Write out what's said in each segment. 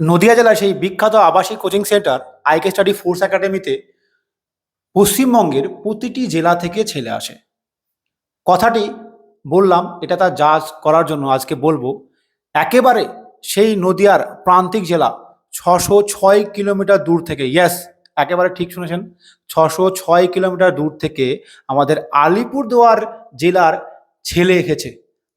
নদিয়া জেলার সেই বিখ্যাত আবাসিক coaching centre IK study force একাডেমিতে পশ্চিমবঙ্গের প্রতিটি জেলা থেকে ছেলে আসে। কথাটি বললাম, এটা তার জাজ করার জন্য আজকে বলব। একেবারে সেই নদিয়ার প্রান্তিক জেলা ছশো ছয় কিলোমিটার দূর থেকে ইয়েস একেবারে ঠিক শুনেছেন, ছশো ছয় কিলোমিটার দূর থেকে আমাদের আলিপুরদুয়ার জেলার ছেলে এসেছে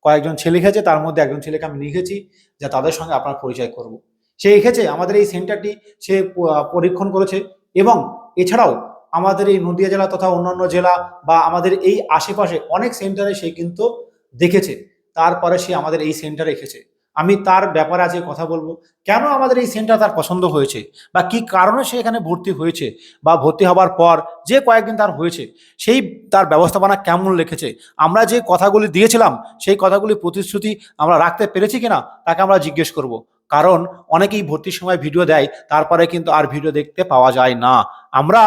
কয়েকজন ছেলে এসেছে তার মধ্যে একজন ছেলেকে আমি লিখেছি যা তাদের সঙ্গে আপনার পরিচয় করব। সে এসেছে আমাদের এই সেন্টারটি সে পরীক্ষণ করেছে এবং এছাড়াও আমাদের এই নদিয়া জেলা তথা অন্যান্য জেলা বা আমাদের এই আশেপাশে অনেক সেন্টারে সে কিন্তু দেখেছে। তারপরে সে আমাদের এই সেন্টারে এসেছে আমি তার ব্যাপারে আজকে কথা বলব। কেন আমাদের এই সেন্টার তার পছন্দ হয়েছে বা কি কারণে সে এখানে ভর্তি হয়েছে বা ভর্তি হবার পর যে কয়েকদিন তার হয়েছে, সেই তার ব্যবস্থাপনা কেমন লিখেছে, আমরা যে কথাগুলি দিয়েছিলাম, সেই কথাগুলি প্রতিশ্রুতি আমরা রাখতে পেরেছি কিনা, তাকে আমরা জিজ্ঞেস করব। কারণ অনেকেই ভর্তির সময় ভিডিও দেয়, তারপরে কিন্তু আর ভিডিও দেখতে পাওয়া যায় না। আমরা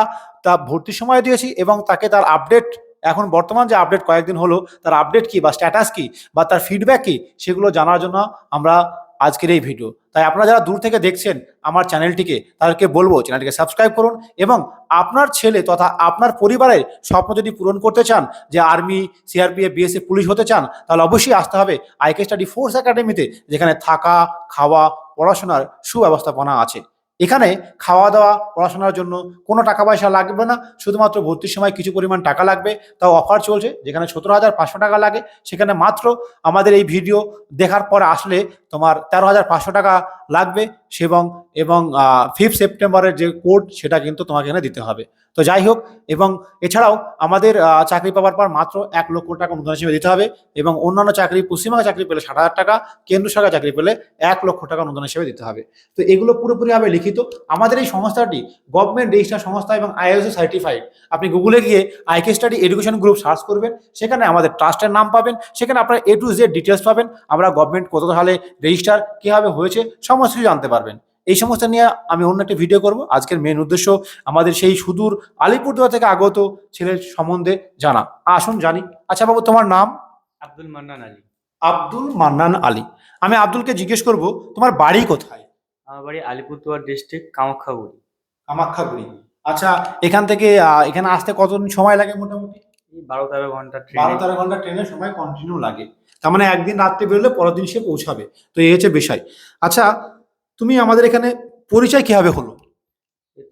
তা ভর্তির সময় দিয়েছি এবং তাকে তার আপডেট এখন বর্তমান যে আপডেট কয়েকদিন হলো, তার আপডেট কি বা স্ট্যাটাস কি বা তার ফিডব্যাক কি, সেগুলো জানার জন্য আমরা আজকের এই ভিডিও তাই আপনারা যারা দূর থেকে দেখছেন আমার চ্যানেলটিকে তাদেরকে বলব চ্যানেলটিকে সাবস্ক্রাইব করুন এবং আপনার ছেলে তথা আপনার পরিবারের স্বপ্ন যদি পূরণ করতে চান, যে আর্মি সিআরপিএফ বিএসএফ পুলিশ হতে চান, তাহলে অবশ্যই আসতে হবে আইকে স্টাডি ফোর্স একাডেমিতে যেখানে থাকা, খাওয়া, পড়াশোনার সুব্যবস্থাপনা আছে। এখানে খাওয়া দাওয়া পড়াশোনার জন্য কোনো টাকা পয়সা লাগবে না। শুধুমাত্র ভর্তির সময় কিছু পরিমাণ টাকা লাগবে। তাও অফার চলছে, যেখানে সতেরো হাজার পাঁচশো টাকা লাগে, সেখানে মাত্র আমাদের এই ভিডিও দেখার পর আসলে তোমার তেরো হাজার পাঁচশো টাকা লাগবে। সেবং এবং ফিফথ সেপ্টেম্বরের যে কোড সেটা কিন্তু তোমাকে এখানে দিতে হবে। তো যাই হোক, এবং এছাড়াও আমাদের চাকরি পাওয়ার পর মাত্র এক লক্ষ টাকা অনুদান হিসেবে দিতে হবে এবং অন্যান্য চাকরি পশ্চিমবঙ্গে চাকরি পেলে ষাট হাজার টাকা কেন্দ্র সরকার চাকরি পেলে এক লক্ষ টাকা অনুদান হিসেবে দিতে হবে। তো এগুলো পুরোপুরি পুরোপুরিভাবে লিখিত। আমাদের এই সংস্থাটি গভর্নমেন্ট রেজিস্টার সংস্থা এবং আইএসও সার্টিফাইড আপনি গুগলে গিয়ে IK study education group search করবেন, সেখানে আমাদের ট্রাস্টের নাম পাবেন, সেখানে আপনার এ টু জেড ডিটেলস পাবেন, আমরা গভর্নমেন্ট কত সালে রেজিস্টার কীভাবে হয়েছে, সমস্ত কিছু জানতে পারবেন। এই সমস্ত নিয়ে আমি অন্য একটা ভিডিও করব। আজকের মেন উদ্দেশ্য আমাদের সেই সুদূর আলিপুরদুয়ার থেকে আগত ছেলের সম্বন্ধে জানা। আসুন জানি। আচ্ছা বাবু তোমার নাম? আব্দুল মান্নান আলী। আব্দুল মান্নান আলী। আমি আব্দুলকে জিজ্ঞেস করব তোমার বাড়ি কোথায়? আমার বাড়ি আলিপুরদুয়ার ডিস্ট্রিক্ট কামাখ্যাগুড়ি। কামাখ্যাগুড়ি। আচ্ছা এখান থেকে এখানে আসতে কতদিন সময় লাগে মোটামুটি? বারো তেরো ঘণ্টা বারো তেরো ঘণ্টা ট্রেনের সময় কন্টিনিউ লাগে। তার মানে একদিন রাত্রে বেরোলে পরের দিন সে পৌঁছাবে। তো এই হচ্ছে বিষয়। আচ্ছা তুমি আমাদের এখানে পরিচয় কীভাবে হলো?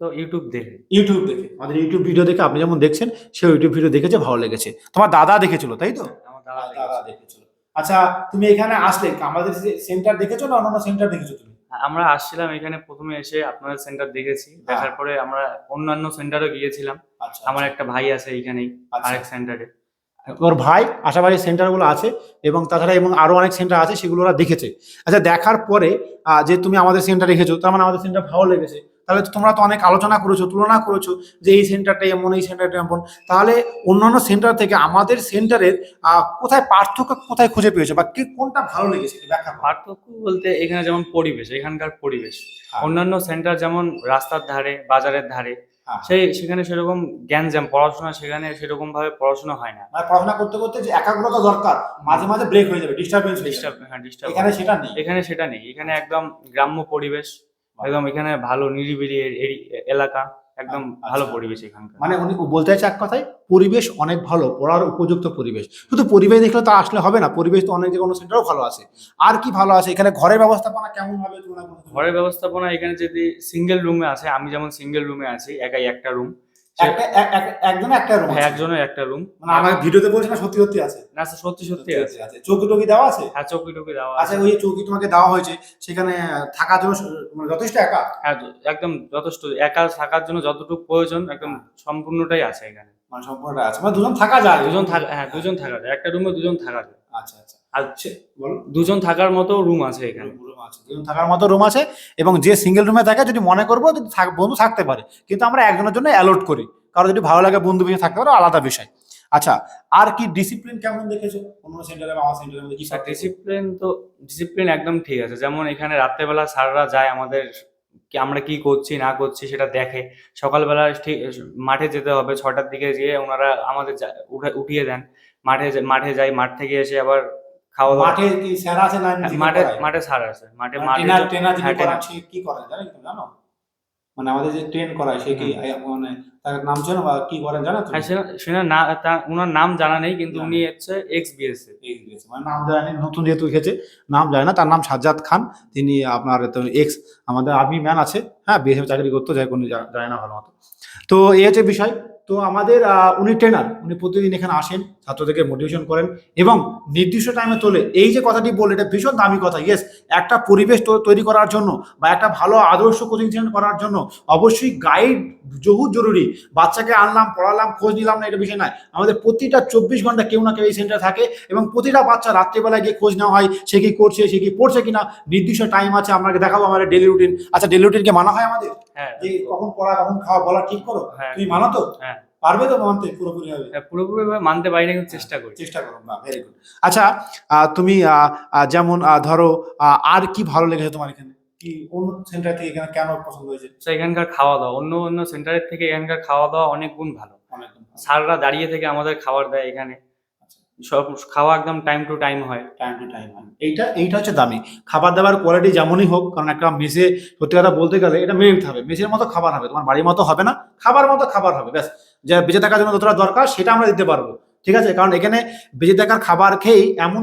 তো ইউটিউব দেখে। ইউটিউব দেখে। আমাদের ইউটিউব ভিডিও দেখে আপনি যেমন দেখছেন সে ইউটিউব ভিডিও দেখেছে ভালো লেগেছে। তোমার দাদা দেখেছিল তাই তো? আমার দাদা দেখেছিল। আচ্ছা তুমি এখানে আসলে আমাদের সেন্টার দেখেছ না অন্যান্য সেন্টার দেখেছ তুমি? হ্যাঁ, আমরা আসছিলাম এখানে প্রথমে এসে আপনাদের সেন্টার দেখেছি। দেখার পরে আমরা অন্যান্য সেন্টারও গিয়েছিলাম। আচ্ছা আমার একটা ভাই আছে এইখানেই আচ্ছা। আরেক সেন্টারে ওর ভাই আশাবাড়ি সেন্টারগুলো আছে এবং তাছাড়া এবং আরও অনেক সেন্টার আছে সেগুলো ওরা দেখেছে আচ্ছা দেখার পরে যে তুমি আমাদের সেন্টার রেখেছো তার মানে আমাদের সেন্টার ভালো লেগেছে তাহলে তোমরা তো অনেক আলোচনা করেছ তুলনা করেছ যে এই সেন্টারটা এমন এই সেন্টারটা এমন তাহলে অন্যান্য সেন্টার থেকে আমাদের সেন্টারের কোথায় পার্থক্য কোথায় খুঁজে পেয়েছ বা কি কোনটা ভালো লেগেছে ব্যাখ্যা পার্থক্য বলতে এখানে যেমন পরিবেশ এখানকার পরিবেশ হ্যাঁ। অন্যান্য সেন্টার যেমন রাস্তার ধারে বাজারের ধারে। সেই সেখানে সেরকম জ্ঞান জ্যাম পড়াশোনা সেখানে সেরকম ভাবে পড়াশোনা হয় না। মানে পড়াশোনা করতে করতে যে একাগ্রতা দরকার মাঝে মাঝে ব্রেক হয়ে যাবে ডিস্টারবেন্স ডিস্টার্ব হ্যাঁ ডিস্টার্ব এখানে সেটা নেই। এখানে সেটা নেই। এখানে একদম গ্রাম্য পরিবেশ একদম এখানে ভালো নিরিবিলি এলাকা। একদম আচ্ছা। ভালো পরিবেশ এখানকার। মানে উনি বলতে চাইছে এক কথায় পরিবেশ অনেক ভালো পড়ার উপযুক্ত পরিবেশ। শুধু পরিবেশ দেখলে তো আসলে হবে না পরিবেশ তো অনেক জায়গায় সেন্টারও ভালো আছে। আর কি ভালো আছে? এখানে ঘরের ব্যবস্থাপনা কেমন হবে? তুলনা করতে? ঘরের ব্যবস্থাপনা এখানে যদি সিঙ্গেল রুমে আছে আমি যেমন সিঙ্গেল রুমে আছি একাই একটা রুম একজন একটা রুম হ্যাঁ একজনের একটা রুম মানে আমার ভিডিওতে বলছে না সত্যি সত্যি আছে? না সত্যি সত্যি আছে। আছে। চৌকি টকি দেওয়া আছে? হ্যাঁ চৌকি টুকি দেওয়া আচ্ছা আছে ওই চৌকি তোমাকে দেওয়া হয়েছে সেখানে থাকার জন্য মানে যথেষ্ট একা? হ্যাঁ একদম যথেষ্ট। একা থাকার জন্য যতটুকু প্রয়োজন একদম সম্পূর্ণটাই আছে এখানে। মানে সম্পূর্ণটা আছে। মানে দুজন থাকা যায়। দুজন থাকা হ্যাঁ দুজন থাকা যায়। একটা রুমে দুজন থাকা যায়। আচ্ছা আচ্ছা বলো। দুজন থাকার মতো রুম আছে এখানে। রুম আছে দুজন থাকার মতো রুম আছে এবং যে সিঙ্গেল রুমে থাকে যদি মনে করব বন্ধু থাকতে পারে কিন্তু আমরা একজনের জন্য অ্যালোট করি। কারণ যদি ভালো লাগে বন্ধু বিষয় থাকতে পারে আলাদা বিষয়। আচ্ছা আর কি ডিসিপ্লিন কেমন দেখেছ? অন্য সেন্টারে বা আমার সেন্টারের মধ্যে কি স্যার ডিসিপ্লিন তো ডিসিপ্লিন একদম ঠিক আছে। যেমন এখানে রাত্রেবেলা স্যাররা যায় আমাদের কি আমরা কি করছি না করছি সেটা দেখে। সকালবেলা ঠিক মাঠে যেতে হবে ছটার দিকে গিয়ে ওনারা আমাদের উঠে- উঠিয়ে দেন। মাঠে মাঠে যাই মাঠ থেকে এসে আবার খাওয়া মাঠে কি স্যার আছে না হ্যাঁ, মাঠে মাঠে সার আছে। মাঠে মানে মাঠে ট্রেনার যিনি হ্যাঁ। করান সে কি করেন জানেন তুমি জানো? মানে আমাদের যে ট্রেন করায় সে কি মানে তার নাম জানো বা কি করেন জানো তুমি? হ্যাঁ সে- সে না ওনার নাম জানা নেই কিন্তু উনি হচ্ছে এক্স বিএসএফ এই দিয়েছে। মানে নাম জানি নতুন যেহেতু এসেছে নাম জানে না তার নাম সাজ্জাদ খান তিনি আপনার এক্স আমাদের আর্মি ম্যান আছে হ্যাঁ বিএসএফ চাকরি করতো যাই কোনো জানে না ভালো মতো। তো এই হচ্ছে বিষয় তো আমাদের উনি ট্রেনার উনি প্রতিদিন এখানে আসেন ছাত্রদেরকে মোটিভেশন করেন এবং নির্দিষ্ট টাইমে তোলে। এই যে কথাটি বললে এটা ভীষণ দামি কথা। ইয়েস একটা পরিবেশ তৈরি করার জন্য বা একটা ভালো আদর্শ কোচিং সেন্টার করার জন্য অবশ্যই গাইড বহু জরুরি। বাচ্চাকে আনলাম পড়ালাম খোঁজ নিলাম না এটা বিষয় নয়। আমাদের প্রতিটা চব্বিশ ঘণ্টা কেউ না কেউ এই সেন্টারে থাকে এবং প্রতিটা বাচ্চা রাত্রিবেলায় গিয়ে খোঁজ নেওয়া হয় সে কি করছে সে কি পড়ছে কিনা নির্দিষ্ট টাইম আছে আপনাকে দেখাবো আমাদের ডেলি রুটিন আচ্ছা ডেলি রুটিনকে মানা হয় আমাদের? হ্যাঁ। যে কখন পড়া কখন খাওয়া বলা ঠিক করো? হ্যাঁ। তুমি মানো তো? হ্যাঁ। পারবে তো মানতে? পুরোপুরি হবে? হ্যাঁ, পুরোপুরি মানতে পারি না কিন্তু চেষ্টা করি। চেষ্টা করো বা ভেরি গুড আচ্ছা তুমি যেমন ধরো আর কি ভালো লেগেছে তোমার এখানে? কি অন্য সেন্টার থেকে এখানে কেন পছন্দ হয়েছে? এখানকার খাওয়া দাওয়া অন্য অন্য সেন্টারের থেকে এখানকার খাওয়া দাওয়া অনেক গুণ ভালো। স্যাররা দাঁড়িয়ে থেকে আমাদের খাবার দেয় এখানে। সব খাওয়া একদম টাইম টু টাইম হয়। টাইম টু টাইম হয়। এইটা এইটা হচ্ছে দামি। খাবার দাবার কোয়ালিটি যেমনই হোক কারণ একটা মেসে সত্যি কথা বলতে গেলে এটা মেনে নিতে হবে। মেসের মতো খাবার হবে তোমার বাড়ির মতো হবে না খাবার মতো খাবার হবে ব্যাস। যা বেঁচে থাকার জন্য যতটা দরকার সেটা আমরা দিতে পারব। ঠিক আছে? কারণ এখানে বেঁচে থাকার খাবার খেয়েই এমন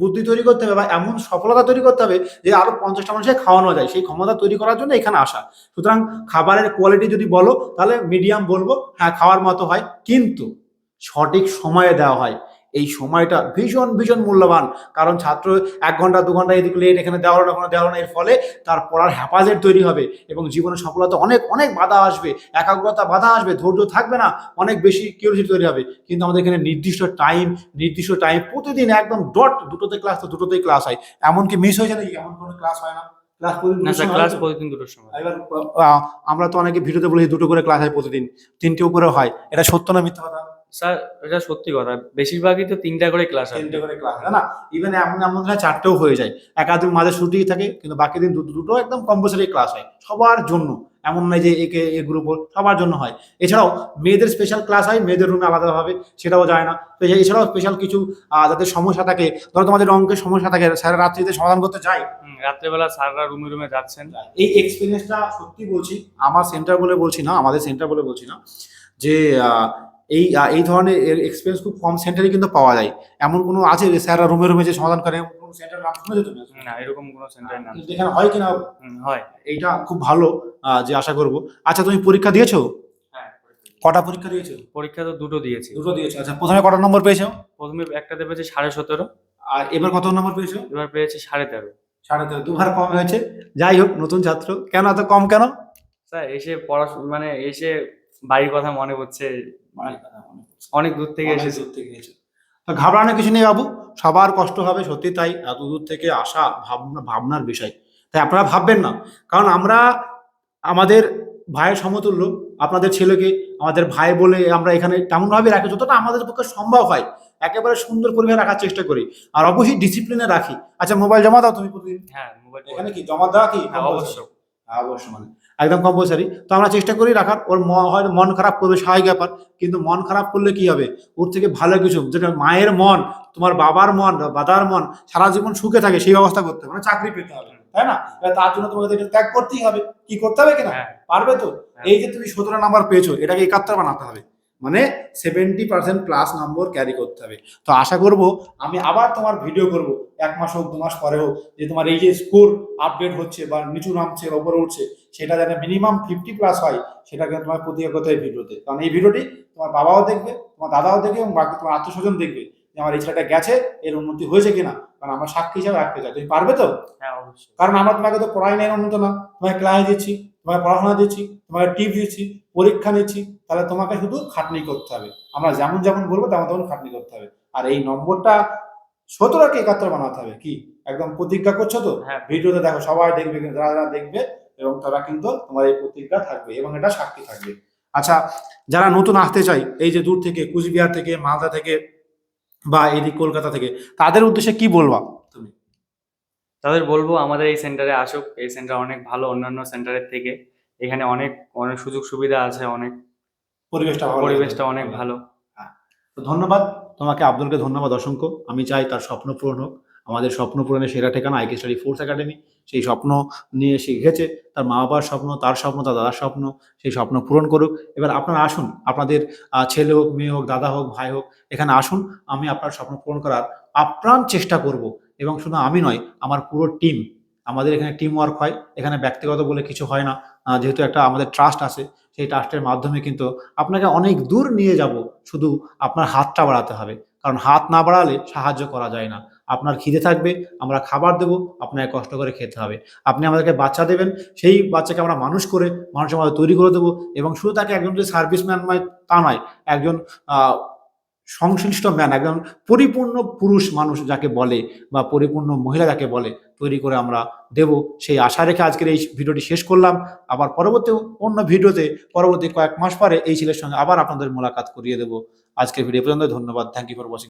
বুদ্ধি তৈরি করতে হবে বা এমন সফলতা তৈরি করতে হবে যে আরও পঞ্চাশটা মানুষকে খাওয়ানো যায়। সেই ক্ষমতা তৈরি করার জন্য এখানে আসা। সুতরাং খাবারের কোয়ালিটি যদি বলো, তাহলে মিডিয়াম বলব হ্যাঁ খাওয়ার মতো হয়। কিন্তু সঠিক সময়ে দেওয়া হয়। এই সময়টা ভীষণ ভীষণ মূল্যবান। কারণ ছাত্র এক ঘণ্টা দু ঘণ্টা এদিকে লেট এখানে দেওয়া হলো না কোনো দেওয়া হলো এর ফলে তার পড়ার হ্যাপাজেট তৈরি হবে এবং জীবনে সফলতা অনেক অনেক বাধা আসবে। একাগ্রতা বাধা আসবে ধৈর্য থাকবে না অনেক বেশি কিউরিয়াসিটি তৈরি হবে। কিন্তু আমাদের এখানে নির্দিষ্ট টাইম নির্দিষ্ট টাইম প্রতিদিন একদম ডট দুটোতে ক্লাস তো দুটোতেই ক্লাস হয়। এমনকি মিস হয়েছে নাকি? এমন কোনো ক্লাস হয় না। ক্লাস প্রতিদিন দুটোর সময় এবার আমরা তো অনেকে ভিডিওতে বলি দুটো করে ক্লাস হয় প্রতিদিন। তিনটে উপরে হয়। এটা সত্য না মিথ্যা কথা? স্যার এটা সত্যি কথা। বেশিরভাগই তো তিনটা করে ক্লাস হয় তিনটে করে ক্লাস হয় না? ইভেন এমন এমন দিনে চারটেও হয়ে যায়। একাধিক মাঝে ছুটি থাকে কিন্তু বাকি দিন দুটো দুটো একদম কম্পালসারি ক্লাস হয়। সবার জন্য। এমন নয় যে একে এ গ্রুপ সবার জন্য হয়। এছাড়াও মেয়েদের স্পেশাল ক্লাস হয় মেয়েদের রুমে আলাদাভাবে সেটাও যায় না। এছাড়াও স্পেশাল কিছু যাদের সমস্যা থাকে ধরো তোমাদের অঙ্কের সমস্যা থাকে স্যার রাত্রিতে সমাধান করতে যায়। রাত্রেবেলা স্যাররা রুমে রুমে যাচ্ছেন। এই এক্সপিরিয়েন্সটা সত্যি বলছি আমার সেন্টার বলে বলছি না আমাদের সেন্টার বলে বলছি না যে এই এই ধরনের এক্সপিরিয়েন্স খুব কম সেন্টারে কিন্তু পাওয়া যায়। এমন কোনো আছে যে স্যাররা রুমে রুমে যে সমাধান করে কোনো সেন্টার নাম শুনেছো তুমি না? এরকম কোনো সেন্টারের নাম এখানে হয় কিনা? হয়। এইটা খুব ভালো যে আশা করব। আচ্ছা তুমি পরীক্ষা দিয়েছ? হ্যাঁ কটা পরীক্ষা দিয়েছ? পরীক্ষা তো দুটো দিয়েছি। দুটো দিয়েছ। আচ্ছা প্রথমে কটা নম্বর পেয়েছ? প্রথমে একটাতে পেয়েছি সাড়ে সতেরো। আর এবার কত নম্বর পেয়েছ? এবার পেয়েছি সাড়ে তেরো। সাড়ে তেরো দুবার কম হয়েছে। যাই হোক নতুন ছাত্র। কেন এত কম কেন? স্যার এসে পড়াশোনা মানে এসে বাড়ির কথা মনে পড়ছে। অনেক দূর থেকে অনেক এসেছি। দূর থেকে এসেছ। তো ঘাবড়ানোর কিছু নেই বাবু সবার কষ্ট হবে সত্যি তাই এত দূর থেকে আসা ভাবনা ভাবনার বিষয়। তাই আপনারা ভাববেন না কারণ আমরা আমাদের ভাইয়ের সমতুল্য আপনাদের ছেলেকে আমাদের ভাই বলে আমরা এখানে তেমনভাবে রাখি যতটা আমাদের পক্ষে সম্ভব হয় একেবারে সুন্দর পরিবেশে রাখার চেষ্টা করি। আর অবশ্যই ডিসিপ্লিনে রাখি। আচ্ছা মোবাইল জমা দাও তুমি প্রতিদিন। হ্যাঁ মোবাইল এখানে কি জমা দেওয়া কি? হ্যাঁ অবশ্য হ্যাঁ, অবশ্যই। মানে একদম কম্পালসারি তো আমরা চেষ্টা করি রাখার। ওর মন খারাপ করবে স্বাভাবিক ব্যাপার। কিন্তু মন খারাপ করলে কি হবে? ওর থেকে ভালো কিছু যেটা মায়ের মন তোমার বাবার মন বাদার মন সারা জীবন সুখে থাকে সেই ব্যবস্থা করতে হবে। মানে চাকরি পেতে হবে তাই না? তার জন্য তোমাকে এটা ত্যাগ করতেই হবে। কি করতে হবে কিনা? হ্যাঁ। পারবে তো? হ্যাঁ। এই যে তুমি সতেরো নাম্বার পেয়েছ এটাকে একাত্তর বানাতে হবে। মানে seventy percent plus number carry করতে হবে। তো আশা করব আমি আবার তোমার ভিডিও করব এক মাস হোক দু মাস পরে হোক যে তোমার এই যে স্কোর আপডেট হচ্ছে বা নিচু নামছে ওপরে উঠছে সেটা যেন মিনিমাম ফিফটি প্লাস হয় সেটাকে তোমার প্রতিজ্ঞা করতে হবে ভিডিওতে কারণ এই ভিডিওটি তোমার বাবাও দেখবে তোমার দাদাও দেখবে এবং বাকি তোমার আত্মীয় স্বজন দেখবে যে আমার এই ছেলেটা গেছে এর উন্নতি হয়েছে কিনা কারণ আমরা সাক্ষী হিসাবে রাখতে চাই। তুমি পারবে তো? হ্যাঁ অবশ্যই। কারণ আমরা তোমাকে তো পড়াই নাই উন্নত না তোমাকে ক্লাস দিচ্ছি। তোমাকে পড়াশোনা দিচ্ছি তোমাকে টিপ দিচ্ছি পরীক্ষা নিচ্ছি তাহলে তোমাকে শুধু খাটনি করতে হবে। আমরা যেমন যেমন বলব তেমন তেমন খাটনি করতে হবে। আর এই নম্বরটা সতেরোকে একাত্তর বানাতে হবে কি? একদম প্রতিজ্ঞা করছ তো? হ্যাঁ। ভিডিওতে দেখো সবাই দেখবে যারা যারা দেখবে এবং তারা কিন্তু তোমার এই প্রতিজ্ঞা থাকবে এবং এটা সাক্ষী থাকবে। আচ্ছা যারা নতুন আসতে চাই এই যে দূর থেকে কুচবিহার থেকে মালদা থেকে বা এদিক কলকাতা থেকে তাদের উদ্দেশ্যে কি বলবা তুমি? তাদের বলব আমাদের এই সেন্টারে আসুক। এই সেন্টার অনেক ভালো অন্যান্য সেন্টারের থেকে। এখানে অনেক অনেক সুযোগ সুবিধা আছে অনেক পরিবেশটা পরিবেশটা অনেক ভালো। তো ধন্যবাদ। তোমাকে আব্দুলকে ধন্যবাদ অসংখ্য। আমি চাই তার স্বপ্ন পূরণ হোক। আমাদের স্বপ্ন পূরণের সেরা ঠিকানা আইকে স্টাডি ফোর্স একাডেমি সেই স্বপ্ন নিয়ে শিখেছে তার মা বাবার স্বপ্ন তার স্বপ্ন তার দাদার স্বপ্ন সেই স্বপ্ন পূরণ করুক। এবার আপনারা আসুন। আপনাদের ছেলে হোক মেয়ে হোক দাদা হোক ভাই হোক এখানে আসুন। আমি আপনার স্বপ্ন পূরণ করার আপ্রাণ চেষ্টা করব। এবং শুধু আমি নয়, আমার পুরো টিম আমাদের এখানে টিম ওয়ার্ক হয়। এখানে ব্যক্তিগত বলে কিছু হয় না। যেহেতু একটা আমাদের ট্রাস্ট আছে, সেই ট্রাস্টের মাধ্যমে কিন্তু আপনাকে অনেক দূর নিয়ে যাব। শুধু আপনার হাতটা বাড়াতে হবে। কারণ হাত না বাড়ালে সাহায্য করা যায় না। আপনার খিদে থাকবে, আমরা খাবার দেবো, আপনাকে কষ্ট করে খেতে হবে। আপনি আমাদেরকে বাচ্চা দেবেন, সেই বাচ্চাকে আমরা মানুষ করে, মানুষের মধ্যে তৈরি করে দেবো এবং শুধু তাকে একজন যে সার্ভিসম্যান নয়, তা নয়, একজন সংশ্লিষ্ট ম্যান একজন পরিপূর্ণ পুরুষ মানুষ যাকে বলে বা পরিপূর্ণ মহিলা যাকে বলে তৈরি করে আমরা দেব। সেই আশা রেখে আজকের এই ভিডিওটি শেষ করলাম। আবার পরবর্তী অন্য ভিডিওতে পরবর্তী কয়েক মাস পরে এই ছেলের সঙ্গে আবার আপনাদের মোলাকাত করিয়ে দেবো। আজকের ভিডিও পর্যন্ত, ধন্যবাদ। Thank you for watching